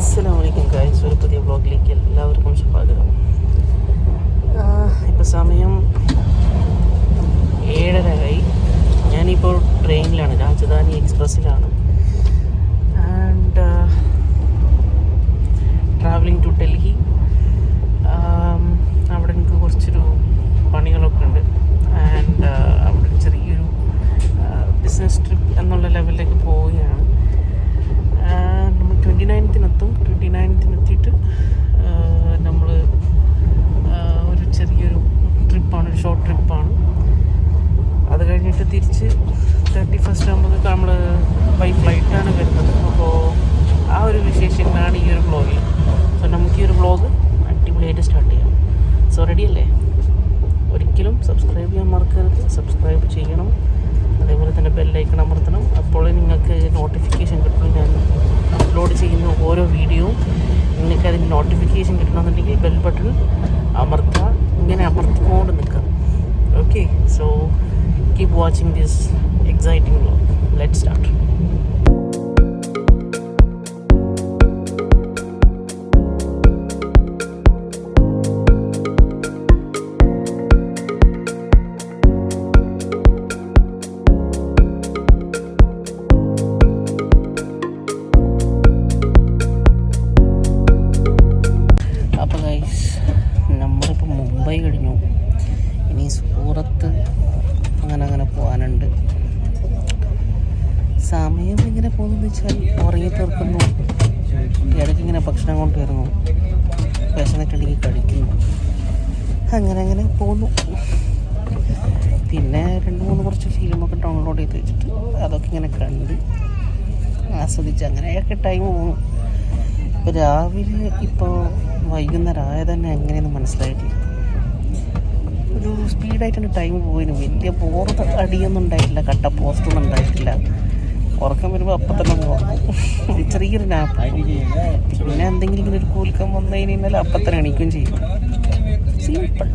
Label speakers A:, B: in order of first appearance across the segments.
A: അസ്സലാമു ഗായ്സ് ഒരു പുതിയ വ്ളോഗിലേക്ക് എല്ലാവർക്കും സ്വാഗതം. ഇപ്പോൾ സമയം ഏഴര ആയി ഞാനിപ്പോൾ ട്രെയിനിലാണ് രാജധാനി എക്സ്പ്രസ്സിലാണ് ആൻഡ് ട്രാവലിംഗ് ടു ഡൽഹി അവിടെ എനിക്ക് കുറച്ചൊരു പണികളൊക്കെ ഉണ്ട്. ആൻഡ് അവിടെ ചെറിയൊരു ബിസിനസ് ട്രിപ്പ് എന്നുള്ള ലെവലിലേക്ക് പോവുകയാണ്. ട്വന്റി നയൻത്തിനെത്തും ട്വന്റി നയൻത്തിനെത്തിയിട്ട് നമ്മൾ ഒരു ചെറിയൊരു ട്രിപ്പാണ് ഒരു ഷോർട്ട് ട്രിപ്പാണ്. അത് കഴിഞ്ഞിട്ട് തിരിച്ച് തേർട്ടി ഫസ്റ്റ് ആകുമ്പോൾ നമ്മൾ ബൈ ഫ്ലൈറ്റാണ് വരുന്നത്. അപ്പോൾ ആ ഒരു വിശേഷങ്ങളാണ് ഈ ഒരു വ്ളോഗിൽ സോ നമുക്ക് ഈ ഒരു വ്ളോഗ് അടിപൊളിയായിട്ട് സ്റ്റാർട്ട് ചെയ്യാം. സോ റെഡി അല്ലേ? ഒരിക്കലും സബ്സ്ക്രൈബ് ചെയ്യാൻ മറക്കരുത്. സബ്സ്ക്രൈബ് ചെയ്യണം. അതേപോലെ തന്നെ ബെല്ലൈക്കൺ അമർത്തണം. അപ്പോൾ നിങ്ങൾക്ക് നോട്ടിഫിക്കേഷൻ കിട്ടും ഞാൻ അപ്ലോഡ് ചെയ്യുന്ന ഓരോ വീഡിയോയും നിങ്ങൾക്ക് അതിന്റെ നോട്ടിഫിക്കേഷൻ കിട്ടണമെന്നുണ്ടെങ്കിൽ ബെൽ ബട്ടൺ അമർത്തുക ഇങ്ങനെ അമർത്തിക്കൊണ്ട് നിൽക്കുക. Okay so keep watching this exciting let start download ചെയ്ത് വെച്ചിട്ട് അതൊക്കെ ഇങ്ങനെ കണ്ട് ആസ്വദിച്ച് അങ്ങനെയൊക്കെ ടൈം പോകും ഇപ്പോൾ രാവിലെ ഇപ്പോൾ വൈകുന്നേരം ആയത് തന്നെ എങ്ങനെയെന്ന് മനസ്സിലായിട്ടില്ല. ഒരു സ്പീഡായിട്ടാണ് ടൈം പോയിന്. വലിയ ബോർഡ് അടിയൊന്നും ഉണ്ടായിട്ടില്ല കട്ട പോസ്റ്റൊന്നും ഉണ്ടായിട്ടില്ല. ഉറക്കം വരുമ്പോൾ അപ്പം തന്നെ പോകും ചെറിയൊരു നാപ്പ് പിന്നെ എന്തെങ്കിലും ഇങ്ങനെ ഒരു കൂൽക്കം വന്നു കഴിഞ്ഞാൽ അപ്പം തന്നെ എണീക്കുകയും ചെയ്യും സിമ്പിൾ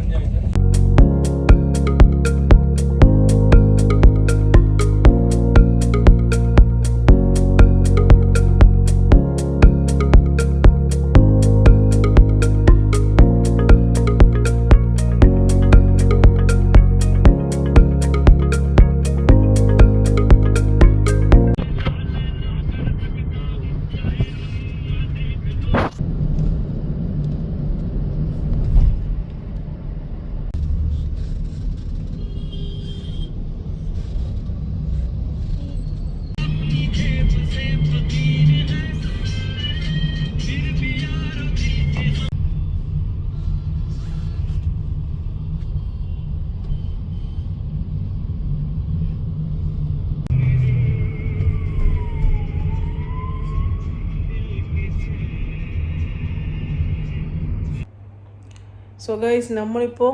A: സോ ഗൈസ് നമ്മളിപ്പോൾ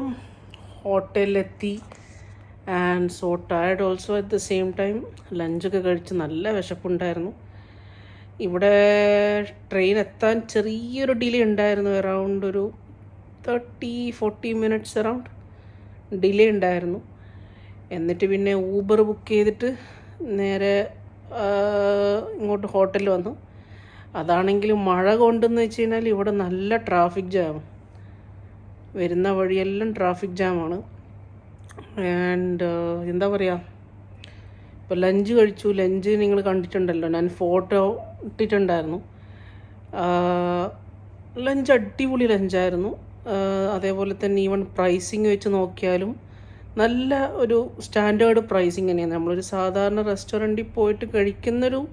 A: ഹോട്ടലിലെത്തി and so tired also at the same time ലഞ്ചൊക്കെ കഴിച്ച് നല്ല വിശപ്പുണ്ടായിരുന്നു. ഇവിടെ ട്രെയിൻ എത്താൻ ചെറിയൊരു ഡിലേ ഉണ്ടായിരുന്നു. അറൗണ്ട് ഒരു thirty forty minutes around delay ഉണ്ടായിരുന്നു. എന്നിട്ട് പിന്നെ ഊബർ ബുക്ക് ചെയ്തിട്ട് നേരെ ഇങ്ങോട്ട് ഹോട്ടലിൽ വന്നു. അതാണെങ്കിലും മഴ കൊണ്ടെന്ന് വെച്ച് കഴിഞ്ഞാൽ ഇവിടെ നല്ല ട്രാഫിക് ജാം വരുന്ന വഴിയെല്ലാം ട്രാഫിക് ജാമാണ് ആൻഡ് എന്താ പറയുക ഇപ്പോൾ ലഞ്ച് കഴിച്ചു. ലഞ്ച് നിങ്ങൾ കണ്ടിട്ടുണ്ടല്ലോ. ഞാൻ ഫോട്ടോ ഇട്ടിട്ടുണ്ടായിരുന്നു. ലഞ്ച് അടിപൊളി ലഞ്ചായിരുന്നു അതേപോലെ തന്നെ ഈവൻ പ്രൈസിങ് വെച്ച് നോക്കിയാലും നല്ല ഒരു സ്റ്റാൻഡേർഡ് പ്രൈസിങ് തന്നെയാണ്. നമ്മളൊരു സാധാരണ റെസ്റ്റോറന്റിൽ പോയിട്ട് കഴിക്കുന്നൊരു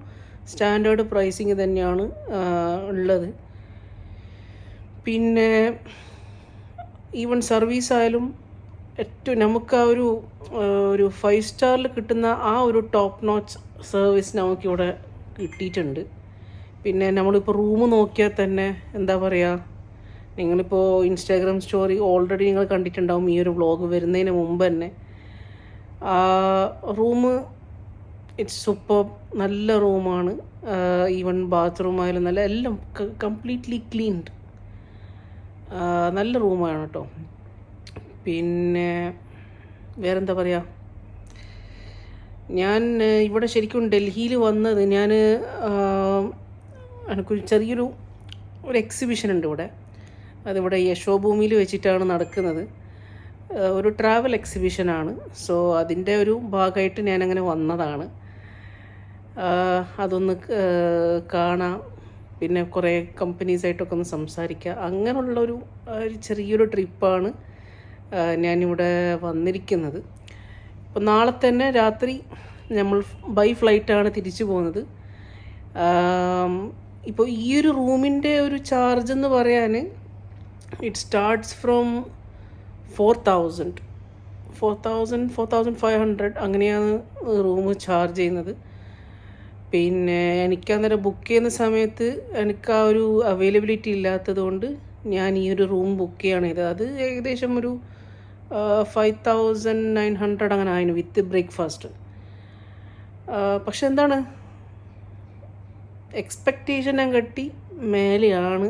A: സ്റ്റാൻഡേർഡ് പ്രൈസിങ് തന്നെയാണ് ഉള്ളത്. പിന്നെ ഈവൻ സർവീസ് ആയാലും ഏറ്റവും നമുക്ക് ആ ഒരു ഒരു ഫൈവ് സ്റ്റാറിൽ കിട്ടുന്ന ആ ഒരു ടോപ്പ് നോച്ച് സർവീസ് നമുക്കിവിടെ കിട്ടിയിട്ടുണ്ട്. പിന്നെ നമ്മളിപ്പോൾ റൂം നോക്കിയാൽ തന്നെ എന്താ പറയുക നിങ്ങളിപ്പോൾ ഇൻസ്റ്റാഗ്രാം സ്റ്റോറി ഓൾറെഡി നിങ്ങൾ കണ്ടിട്ടുണ്ടാവും ഈ ഒരു വ്ളോഗ് വരുന്നതിന് മുമ്പ് തന്നെ. റൂം ഇറ്റ്സ് സൂപ്പർ നല്ല റൂമാണ് ഈവൻ ബാത്റൂം ആയാലും നല്ല എല്ലാം കംപ്ലീറ്റ്ലി ക്ലീൻഡ് നല്ല റൂമാണ് കേട്ടോ. പിന്നെ വേറെന്താ പറയുക ഞാൻ ഇവിടെ ശരിക്കും ഡൽഹിയിൽ വന്നത് ഞാൻ എനിക്കൊരു ചെറിയൊരു ഒരു എക്സിബിഷൻ ഉണ്ട് ഇവിടെ. അതിവിടെ യശോഭൂമിയിൽ വെച്ചിട്ടാണ് നടക്കുന്നത്. ഒരു ട്രാവൽ എക്സിബിഷനാണ് സോ അതിന്റെ ഒരു ഭാഗമായിട്ട് ഞാനങ്ങനെ വന്നതാണ്. അതൊന്ന് കാണാം. പിന്നെ കുറേ കമ്പനീസായിട്ടൊക്കെ ഒന്ന് സംസാരിക്കുക. അങ്ങനെയുള്ളൊരു ഒരു ചെറിയൊരു ട്രിപ്പാണ് ഞാനിവിടെ വന്നിരിക്കുന്നത്. ഇപ്പോൾ നാളെ തന്നെ രാത്രി നമ്മൾ ബൈ ഫ്ലൈറ്റാണ് തിരിച്ചു പോകുന്നത്. ഇപ്പോൾ ഈ ഒരു റൂമിന്റെ ഒരു ചാർജ് എന്ന് പറയാൻ it starts from four thousand four thousand four thousand five hundred അങ്ങനെയാണ് റൂം ചാർജ് ചെയ്യുന്നത്. പിന്നെ എനിക്ക് അന്നേരം ബുക്ക് ചെയ്യുന്ന സമയത്ത് എനിക്ക് ആ ഒരു അവൈലബിലിറ്റി ഇല്ലാത്തത് കൊണ്ട് ഞാൻ ഈ ഒരു റൂം ബുക്ക് ചെയ്യാണ് ചെയ്തത് അത് ഏകദേശം ഒരു ഫൈവ് തൗസൻഡ് നയൻ ഹൺഡ്രഡ് അങ്ങനെ ആയിരുന്നു വിത്ത് ബ്രേക്ക്ഫാസ്റ്റ് പക്ഷെ എന്താണ്? എക്സ്പെക്റ്റേഷൻ ഞാൻ കെട്ടി മേലെയാണ്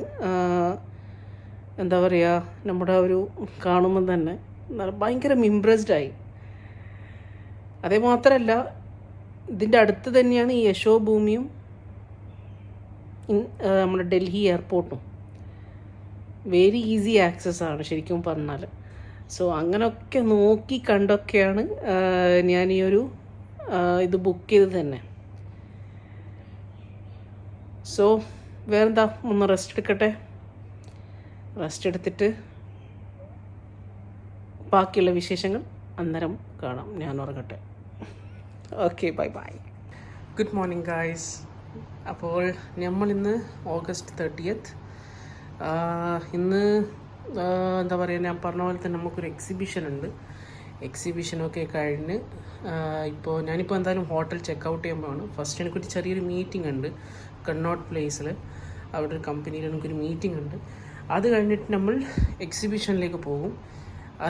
A: എന്താ പറയുക നമ്മുടെ ഒരു കാണുമ്പം തന്നെ ഭയങ്കര ഇമ്പ്രസ്ഡായി അതേ മാത്രമല്ല ഇതിന്റെ അടുത്ത് തന്നെയാണ് ഈ യശോഭൂമിയും ഭൂമിയും നമ്മുടെ ഡൽഹി എയർപോർട്ടും. വെരി ഈസി ആക്സസ് ആണ് ശരിക്കും പറഞ്ഞാൽ സോ അങ്ങനെയൊക്കെ നോക്കി കണ്ടൊക്കെയാണ് ഞാൻ ഈ ഒരു ഇത് ബുക്ക് ചെയ്ത് തന്നെ. സോ വേറെന്താ? ഒന്ന് റെസ്റ്റ് എടുക്കട്ടെ? റെസ്റ്റ് എടുത്തിട്ട് ബാക്കിയുള്ള വിശേഷങ്ങൾ അന്നേരം കാണാം. ഞാൻ ഉറങ്ങട്ടെ. Okay bye bye good morning guys അപ്പോൾ നമ്മൾ ഇന്ന് ഓഗസ്റ്റ് തേർട്ടിയത്ത് ഇന്ന് എന്താ പറയുക ഞാൻ പറഞ്ഞ പോലെ തന്നെ നമുക്കൊരു എക്സിബിഷൻ ഉണ്ട്. എക്സിബിഷനൊക്കെ കഴിഞ്ഞ് ഇപ്പോൾ ഞാനിപ്പോൾ എന്തായാലും ഹോട്ടൽ ചെക്ക് ഔട്ട് ചെയ്യാൻ പോവാണ്. ഫസ്റ്റ് എനിക്കൊരു ചെറിയൊരു മീറ്റിംഗ് ഉണ്ട് കണ്ണോട്ട് പ്ലേസിൽ അവിടെ ഒരു കമ്പനിയിൽ എനിക്കൊരു മീറ്റിംഗ് ഉണ്ട്. അത് കഴിഞ്ഞിട്ട് നമ്മൾ എക്സിബിഷനിലേക്ക് പോകും.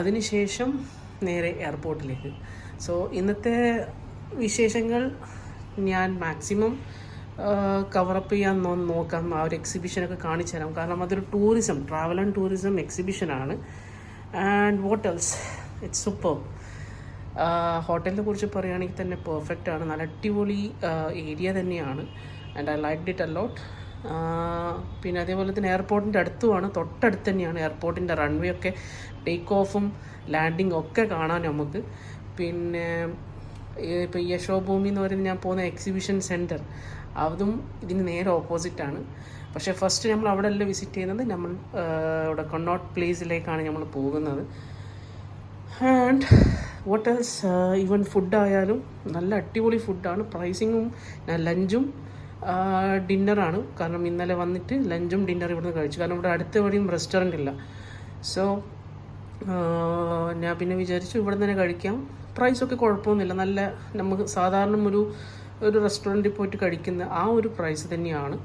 A: അതിനുശേഷം നേരെ എയർപോർട്ടിലേക്ക് സോ ഇന്നത്തെ വിശേഷങ്ങൾ ഞാൻ മാക്സിമം കവറപ്പ് ചെയ്യാൻ നോക്കാം. ആ ഒരു എക്സിബിഷനൊക്കെ കാണിച്ചു തരാം. കാരണം അതൊരു ടൂറിസം ട്രാവൽ ആൻഡ് ടൂറിസം എക്സിബിഷനാണ് ആൻഡ് ഹോട്ടൽസ് ഇറ്റ്സ് സൂപ്പർ ഹോട്ടലിനെ കുറിച്ച് പറയുകയാണെങ്കിൽ തന്നെ പെർഫെക്റ്റ് ആണ്. നല്ല അടിപൊളി ഏരിയ തന്നെയാണ്. And I liked it a lot പിന്നെ അതേപോലെ തന്നെ എയർപോർട്ടിന്റെ അടുത്തുമാണ്. തൊട്ടടുത്ത് തന്നെയാണ് എയർപോർട്ടിന്റെ റൺവേ ഒക്കെ. ടേക്ക് ഓഫും ലാൻഡിങ്ങും ഒക്കെ കാണാൻ നമുക്ക്. പിന്നെ ഇപ്പോൾ യശോഭൂമി എന്ന് പറയുന്നത് ഞാൻ പോകുന്ന എക്സിബിഷൻ സെന്റർ അതും ഇതിന് നേരെ ഓപ്പോസിറ്റാണ് പക്ഷേ ഫസ്റ്റ് നമ്മൾ അവിടെ അല്ല വിസിറ്റ് ചെയ്യുന്നത്? നമ്മൾ ഇവിടെ കൊണ്ണോട്ട് പ്ലേസിലേക്കാണ് നമ്മൾ പോകുന്നത്. ആൻഡ് വാട്ട് എൽസ് ഈവൻ ഫുഡായാലും നല്ല അടിപൊളി ഫുഡാണ് പ്രൈസിങ്ങും ലഞ്ചും ഡിന്നറാണ് കാരണം ഇന്നലെ വന്നിട്ട് ലഞ്ചും ഡിന്നറും ഇവിടുന്ന് കഴിച്ചു. കാരണം ഇവിടെ അടുത്ത എവിടെയും റെസ്റ്റോറന്റ് ഇല്ല. സോ ഞാൻ പിന്നെ വിചാരിച്ചു ഇവിടെ തന്നെ കഴിക്കാം. പ്രൈസൊക്കെ കുഴപ്പമൊന്നുമില്ല. നല്ല നമുക്ക് സാധാരണ ഒരു ഒരു റെസ്റ്റോറന്റിൽ പോയിട്ട് കഴിക്കുന്ന ആ ഒരു പ്രൈസ് തന്നെയാണ്.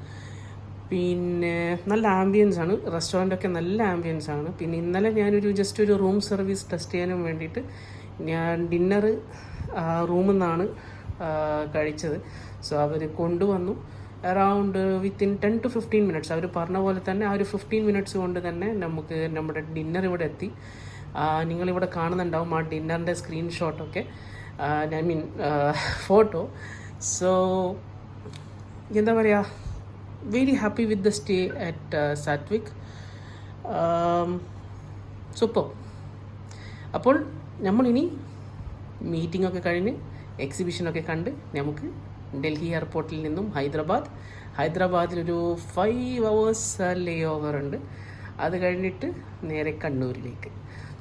A: പിന്നെ നല്ല ആംബിയൻസ് ആണ്. റെസ്റ്റോറന്റൊക്കെ നല്ല ആംബിയൻസ് ആണ്. പിന്നെ ഇന്നലെ ഞാനൊരു ജസ്റ്റ് ഒരു റൂം സർവീസ് ടെസ്റ്റ് ചെയ്യാനും വേണ്ടിയിട്ട് ഞാൻ ഡിന്നർ റൂമിൽ നിന്നാണ് കഴിച്ചത്. സോ അവർ കൊണ്ടുവന്നു. Around within ten to fifteen minutes അവർ പറഞ്ഞ പോലെ തന്നെ ആ ഒരു ഫിഫ്റ്റീൻ മിനിറ്റ്സ് കൊണ്ട് തന്നെ നമുക്ക് നമ്മുടെ ഡിന്നർ ഇവിടെ എത്തി. നിങ്ങളിവിടെ കാണുന്നുണ്ടാവും ആ ഡിന്നറിന്റെ സ്ക്രീൻഷോട്ടൊക്കെ ഐ മീൻ ഫോട്ടോ. സോ എന്താ പറയുക very happy with the stay at Sathvik super അപ്പോൾ നമ്മളിനി മീറ്റിംഗ് ഒക്കെ കഴിഞ്ഞ് എക്സിബിഷനൊക്കെ കണ്ട് നമുക്ക് ഡൽഹി എയർപോർട്ടിൽ നിന്നും ഹൈദരാബാദ്. ഹൈദരാബാദിലൊരു ഫൈവ് അവേഴ്സ് ലേ ഓവർ ഉണ്ട്. അത് കഴിഞ്ഞിട്ട് നേരെ കണ്ണൂരിലേക്ക്.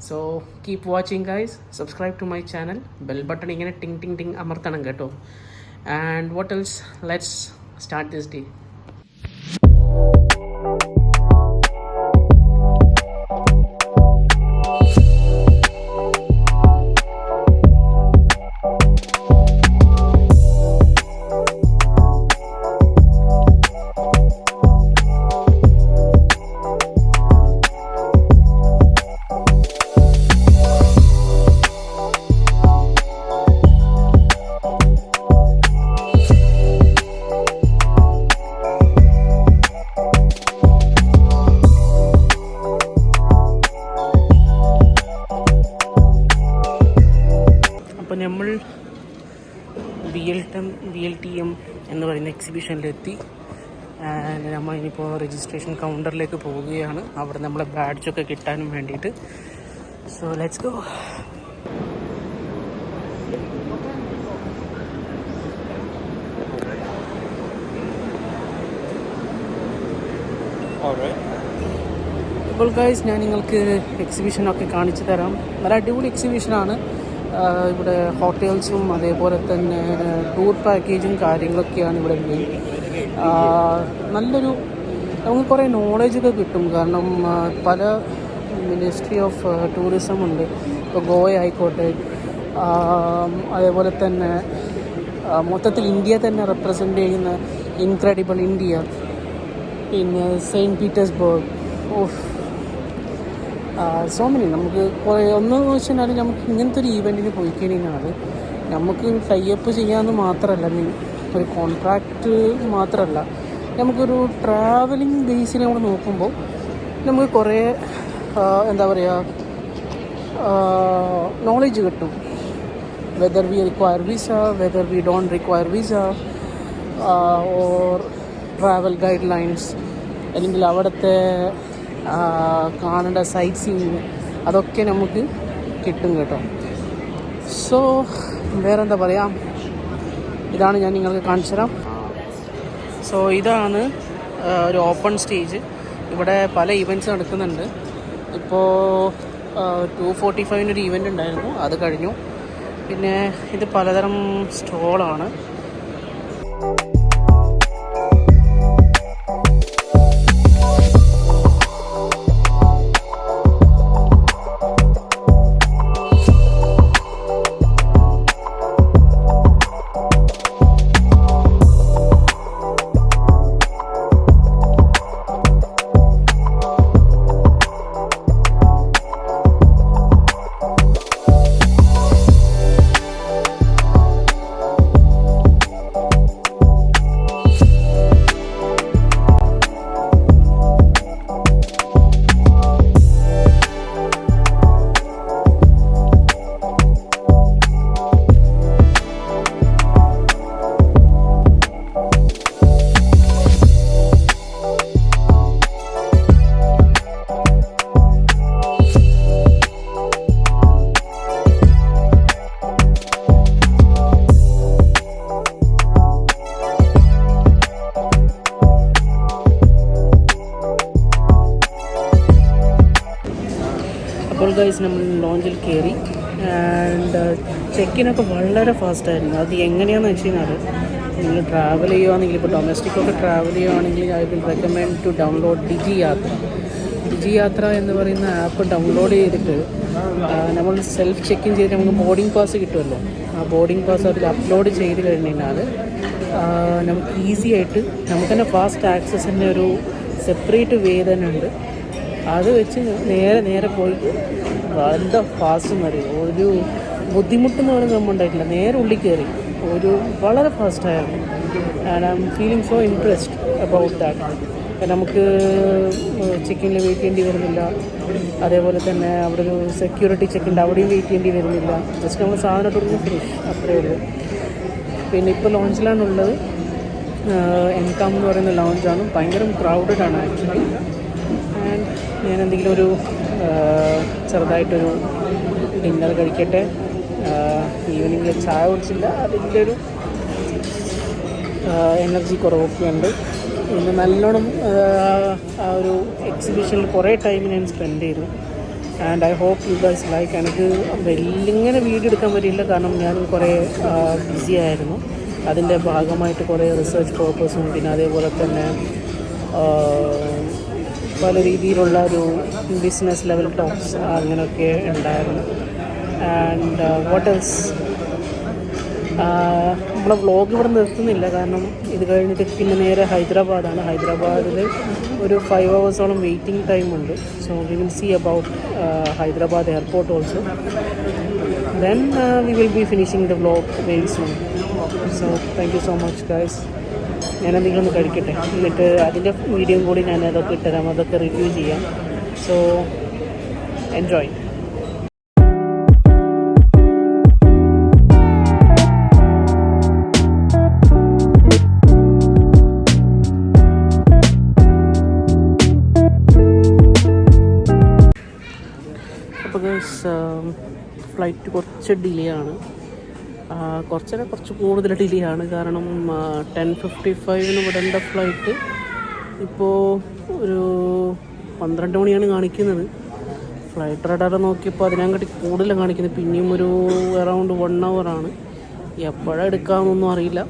A: So keep watching guys subscribe to my channel bell button ഇങ്ങനെ ടിങ് ടിങ് ടിങ് അമർത്തണം കേട്ടോ. And what else let's start this day എക്സിബിഷനിലെത്തി and നമ്മൾ ഇനിയിപ്പോൾ രജിസ്ട്രേഷൻ കൗണ്ടറിലേക്ക് പോവുകയാണ്. അവിടെ നമ്മളെ ബാഡ്ജൊക്കെ കിട്ടാനും വേണ്ടിയിട്ട്. സോ ലെറ്റ്സ് ഗോ ഇപ്പോൾ ഗൈസ് ഞാൻ നിങ്ങൾക്ക് എക്സിബിഷനൊക്കെ കാണിച്ചു തരാം. നല്ല അടിപൊളി എക്സിബിഷനാണ് ഇവിടെ ഹോട്ടൽസും അതേപോലെ തന്നെ ടൂർ പാക്കേജും കാര്യങ്ങളൊക്കെയാണ് ഇവിടെ മെയിൻ നല്ലൊരു നമുക്ക് കുറേ നോളജൊക്കെ കിട്ടും. കാരണം പല മിനിസ്ട്രി ഓഫ് ടൂറിസം ഉണ്ട്. ഇപ്പോൾ ഗോവ ആയിക്കോട്ടെ അതേപോലെ തന്നെ മൊത്തത്തിൽ ഇന്ത്യ തന്നെ റെപ്രസെന്റ് ചെയ്യുന്ന ഇൻക്രെഡിബിൾ ഇന്ത്യ. പിന്നെ Saint Petersburg of so many നമുക്ക് ഒന്നെന്ന് വെച്ചാൽ നമുക്ക് ഇങ്ങനത്തെ ഒരു ഈവെന്റിന് പോയി കഴിഞ്ഞാൽ നമുക്ക് ടൈപ്പ് ചെയ്യാമെന്ന് മാത്രമല്ല മീൻ ഒരു കോൺട്രാക്റ്റ് മാത്രമല്ല നമുക്കൊരു ട്രാവലിംഗ് ബേസിൽ നമ്മൾ നോക്കുമ്പോൾ നമുക്ക് കുറേ എന്താ പറയുക നോളേജ് കിട്ടും. Whether we require visa whether we don't require visa or travel guidelines അല്ലെങ്കിൽ അവിടുത്തെ കാണേണ്ട സൈറ്റ് സീയിങ് അതൊക്കെ നമുക്ക് കിട്ടും കേട്ടോ. സോ വേറെന്താ പറയുക ഇതാണ് ഞാൻ നിങ്ങൾക്ക് കാണിച്ചു തരാം. സോ ഇതാണ് ഒരു ഓപ്പൺ സ്റ്റേജ് ഇവിടെ പല ഇവന്റ്സ് നടക്കുന്നുണ്ട്. ഇപ്പോൾ ടു ഫോർട്ടി ഫൈവിനൊരു ഇവന്റ് ഉണ്ടായിരുന്നു. അത് കഴിഞ്ഞു. പിന്നെ ഇത് പലതരം സ്റ്റോളാണ് ഗൈസ് നമ്മൾ ലോഞ്ചിൽ കയറി ആൻഡ് ചെക്കിനൊക്കെ വളരെ ഫാസ്റ്റായിരുന്നു അത് എങ്ങനെയാണെന്ന് വെച്ച് കഴിഞ്ഞാൽ നിങ്ങൾ ട്രാവൽ ചെയ്യുകയാണെങ്കിൽ ഇപ്പോൾ ഡൊമസ്റ്റിക് ഒക്കെ ട്രാവൽ ചെയ്യുകയാണെങ്കിൽ I will recommend to download Digi Yatra Digi Yatra എന്ന് പറയുന്ന ആപ്പ് ഡൗൺലോഡ് ചെയ്തിട്ട് നമ്മൾ സെൽഫ് ചെക്കിൻ ചെയ്തിട്ട് നമുക്ക് ബോർഡിംഗ് പാസ് കിട്ടുമല്ലോ ആ ബോർഡിംഗ് പാസ് അതിൽ അപ്ലോഡ് ചെയ്ത് കഴിഞ്ഞ് കഴിഞ്ഞാൽ നമുക്ക് ഈസി ആയിട്ട് നമുക്ക് തന്നെ ഫാസ്റ്റ് ആക്സസിന്റെ ഒരു സെപ്പറേറ്റ് വേ തന്നെ ഉണ്ട്. അത് വെച്ച് നേരെ നേരെ പോയി എന്താ ഫാസ്റ്റ് മതി ഒരു ബുദ്ധിമുട്ടെന്ന് പറയുന്നത് നമ്മൾ ഉണ്ടായിട്ടില്ല. നേരെ ഉള്ളിൽ കയറി ഒരു വളരെ ഫാസ്റ്റായിരുന്നു and I am feeling so interest about that നമുക്ക് ചെക്കിങ്ങിൽ വെയിറ്റ് ചെയ്യേണ്ടി വരുന്നില്ല. അതേപോലെ തന്നെ അവിടെ ഒരു സെക്യൂരിറ്റി ചെക്ക് ഉണ്ട് അവിടെയും വെയിറ്റ് ചെയ്യേണ്ടി വരുന്നില്ല. ജസ്റ്റ് നമ്മൾ സാധനം തുടങ്ങി ഫിനിഷ് അത്രയേ ഉള്ളൂ. പിന്നെ ഇപ്പോൾ ലോഞ്ചിലാണുള്ളത് എൻകാം എന്ന് പറയുന്ന ലോഞ്ചാണ് ഭയങ്കര ക്രൗഡഡ് ആണ് ആക്ച്വലി ആൻഡ് ഞാൻ എന്തെങ്കിലും ഒരു ചെറുതായിട്ടൊരു ഡിന്നർ കഴിക്കട്ടെ. ഈവനിങ്ങിൽ ചായ കുടിച്ചില്ല. അതിന്റെ ഒരു എനർജി കുറവൊക്കെ ഉണ്ട്. പിന്നെ നല്ലോണം ആ, ഒരു എക്സിബിഷനിൽ കുറേ ടൈം ഞാൻ സ്പെൻഡ് ചെയ്തു. And I hope you guys like എനിക്ക് വലിങ്ങനെ വീഡിയോ എടുക്കാൻ പറ്റിയില്ല. കാരണം ഞാൻ കുറേ ബിസി ആയിരുന്നു. അതിന്റെ ഭാഗമായിട്ട് കുറേ റിസർച്ച് പേർപ്പസും പിന്നെ അതേപോലെ തന്നെ പല രീതിയിലുള്ള ഒരു ബിസിനസ് ലെവൽ ടോക്സ് അങ്ങനെയൊക്കെ ഉണ്ടായിരുന്നു. ആൻഡ് വാട്ട് നമ്മളെ വ്ളോഗ് ഇവിടെ നിർത്തുന്നില്ല. കാരണം ഇത് കഴിഞ്ഞിട്ട് പിന്നെ നേരെ ഹൈദരാബാദാണ്. ഹൈദരാബാദിൽ ഒരു ഫൈവ് ഹവേഴ്സോളം വെയിറ്റിംഗ് ടൈം ഉണ്ട്. So we will see about Hyderabad airport also then we will be finishing the vlog very soon so thank you so much guys ഞാനതെങ്കിലും ഒന്ന് കഴിക്കട്ടെ. എന്നിട്ട് അതിന്റെ വീഡിയോ കൂടി ഞാൻ അതൊക്കെ ഇട്ടുതരാം അതൊക്കെ റിവ്യൂ ചെയ്യാം. സോ എൻജോയ് അപ്പോൾ ഫ്ലൈറ്റ് കുറച്ച് ഡിലേ ആണ്. ആ, കുറച്ചല്ല കുറച്ച് കൂടുതൽ ഡിലേ ആണ് കാരണം ടെൻ ഫിഫ്റ്റി ഫൈവിന് വിടേണ്ട ഫ്ലൈറ്റ് ഇപ്പോൾ ഒരു പന്ത്രണ്ട് മണിയാണ് കാണിക്കുന്നത്. ഫ്ലൈറ്റ് റഡാർ നോക്കിയപ്പോൾ അതിനങ്ങോട്ട് കൂടുതൽ കാണിക്കുന്നത്. പിന്നെയും ഒരു അറൗണ്ട് വൺ ആണ്. എപ്പോഴാണ് എടുക്കാമെന്നൊന്നും അറിയില്ല.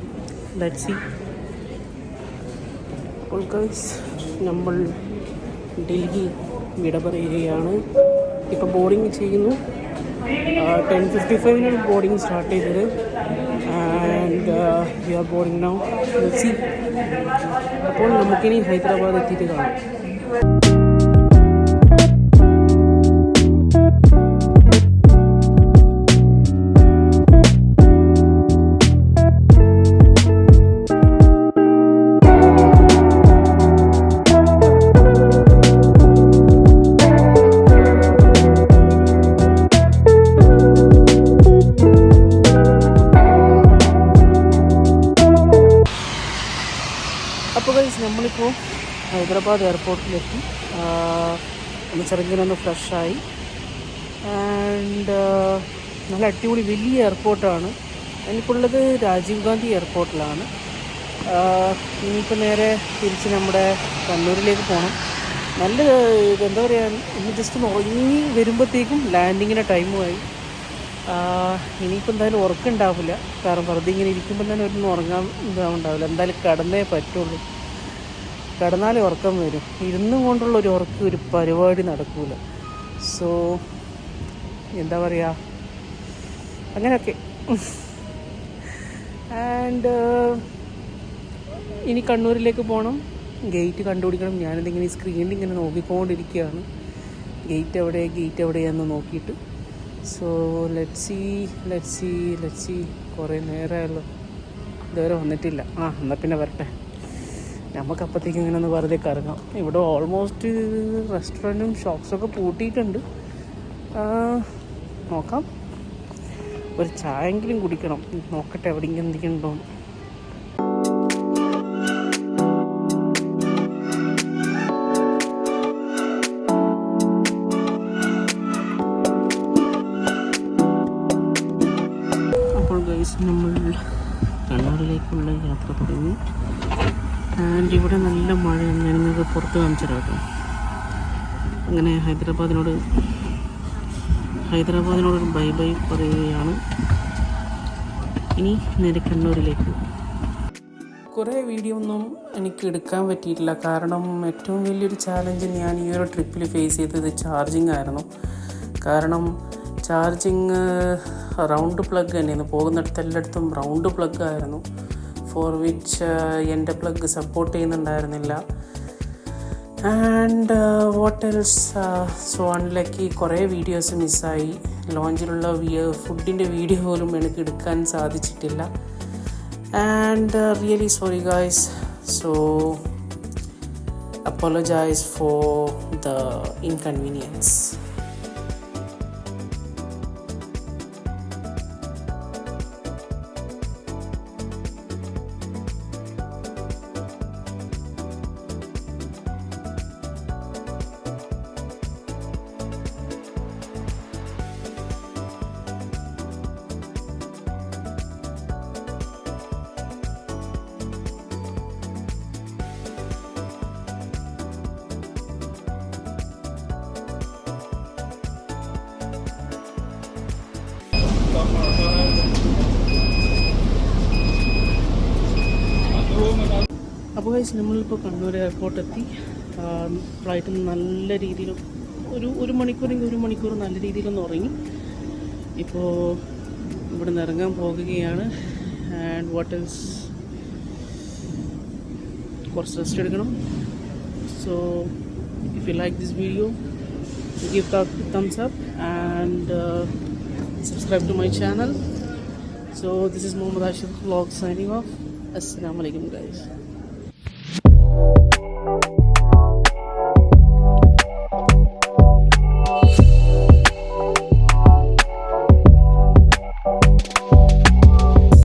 A: ലെറ്റ് സി അപ്പോൾ നമ്മൾ ഡൽഹി വിട പറയുകയാണ്. ഇപ്പോൾ ബോർഡിങ് ചെയ്യുന്നു. ടെൻ ഫിഫ്റ്റി ഫൈവിനാണ് ബോർഡിങ് സ്റ്റാർട്ട് ചെയ്തത് and we are boarding now see അപ്പോൾ നമുക്കിനി ഹൈദരാബാദ് എത്തിയിട്ട് കാണാം. അപ്പോൾ ഗൈസ് നമ്മളിപ്പോൾ ഹൈദരാബാദ് എയർപോർട്ടിലെത്തി ഒന്ന് ചെറുങ്ങനൊന്ന് ഫ്രഷായി ആൻഡ് നല്ല അടിപൊളി വലിയ എയർപോർട്ടാണ് എനിക്കുള്ളത് രാജീവ് ഗാന്ധി എയർപോർട്ടിലാണ് ഇനിയിപ്പോൾ നേരെ തിരിച്ച് നമ്മുടെ കണ്ണൂരിലേക്ക് പോകണം നല്ല എന്താ പറയുക ഇന്ന് ജസ്റ്റ് ഉറങ്ങി വരുമ്പോഴത്തേക്കും ലാൻഡിങ്ങിന്റെ ടൈമുമായി ഇനിയിപ്പോൾ എന്തായാലും ഉറക്കമുണ്ടാവില്ല കാരണം വെറുതെ ഇങ്ങനെ ഇരിക്കുമ്പോൾ തന്നെ ഒരു ഉറങ്ങാൻ ഇതാവുണ്ടാവില്ല എന്തായാലും കടന്നേ പറ്റുള്ളൂ. കിടന്നാലേ ഉറക്കം വരും. ഇരുന്നും കൊണ്ടുള്ള ഒരു ഉറക്കം ഒരു പരിപാടി നടക്കൂല. സോ എന്താ പറയുക അങ്ങനെയൊക്കെ. ആൻഡ് ഇനി കണ്ണൂരിലേക്ക് പോകണം ഗേറ്റ് കണ്ടുപിടിക്കണം. ഞാനിതിങ്ങനെ സ്ക്രീനിൽ ഇങ്ങനെ നോക്കിക്കൊണ്ടിരിക്കുകയാണ്. ഗേറ്റ് എവിടെ ഗേറ്റ് എവിടെയാന്ന് നോക്കിയിട്ട്. So let see let see let see കുറേ നേരമായല്ലോ. ഇതുവരെ വന്നിട്ടില്ല. ആ എന്നാൽ പിന്നെ വരട്ടെ. നമുക്ക് അപ്പോഴത്തേക്കും ഇങ്ങനെ ഒന്ന് വെറുതെ കറങ്ങാം. ഇവിടെ ഓൾമോസ്റ്റ് റെസ്റ്റോറന്റും ഷോപ്സൊക്കെ പൂട്ടിയിട്ടുണ്ട്. നോക്കാം. ഒരു ചായെങ്കിലും കുടിക്കണം. നോക്കട്ടെ എവിടെയെങ്കിലും എന്തെങ്കിലും ഉണ്ടോ പുറത്ത് കാണിച്ചു തരാം കേട്ടോ. അങ്ങനെ ഹൈദരാബാദിനോട് ഹൈദരാബാദിനോട് ബൈ ബൈ പറയുകയാണ്. ഇനി നേരെ കണ്ണൂരിലേക്ക് കുറേ വീഡിയോ ഒന്നും എനിക്ക് എടുക്കാൻ പറ്റിയിട്ടില്ല. കാരണം ഏറ്റവും വലിയൊരു ചാലഞ്ച് ഞാൻ ഈ ഒരു ട്രിപ്പിൽ ഫേസ് ചെയ്തത് ചാർജിങ് ആയിരുന്നു. കാരണം ചാർജിങ് റൗണ്ട് പ്ലഗ് തന്നെയായിരുന്നു. പോകുന്നിടത്ത് എല്ലായിടത്തും റൗണ്ട് പ്ലഗ് ആയിരുന്നു. ഫോർ വിച്ച് എന്റെ plug support ചെയ്യുന്നുണ്ടായിരുന്നില്ല. And what else so unlucky കുറേ വീഡിയോസ് മിസ്സായി ലോഞ്ചിലുള്ള ഫുഡിന്റെ വീഡിയോ പോലും എനിക്ക് എടുക്കാൻ സാധിച്ചിട്ടില്ല. And really sorry guys so apologize for the inconvenience. അപ്പോൾ വൈസ് നമ്മളിപ്പോൾ കണ്ണൂർ എയർപോർട്ട് എത്തി ഫ്ലൈറ്റ് നല്ല രീതിയിൽ ഒരു ഒരു മണിക്കൂറെങ്കിൽ ഒരു മണിക്കൂർ നല്ല രീതിയിലൊന്ന് ഉറങ്ങി. ഇപ്പോൾ ഇവിടെ നിന്ന് ഇറങ്ങാൻ പോകുകയാണ്. ആൻഡ് വാട്ട് എൽസ് കുറച്ച് റെസ്റ്റ് എടുക്കണം. So if you like this video give thumbs up and uh, subscribe to my channel. So this is Mohammad Ashif vlog signing off. Assalamu guys.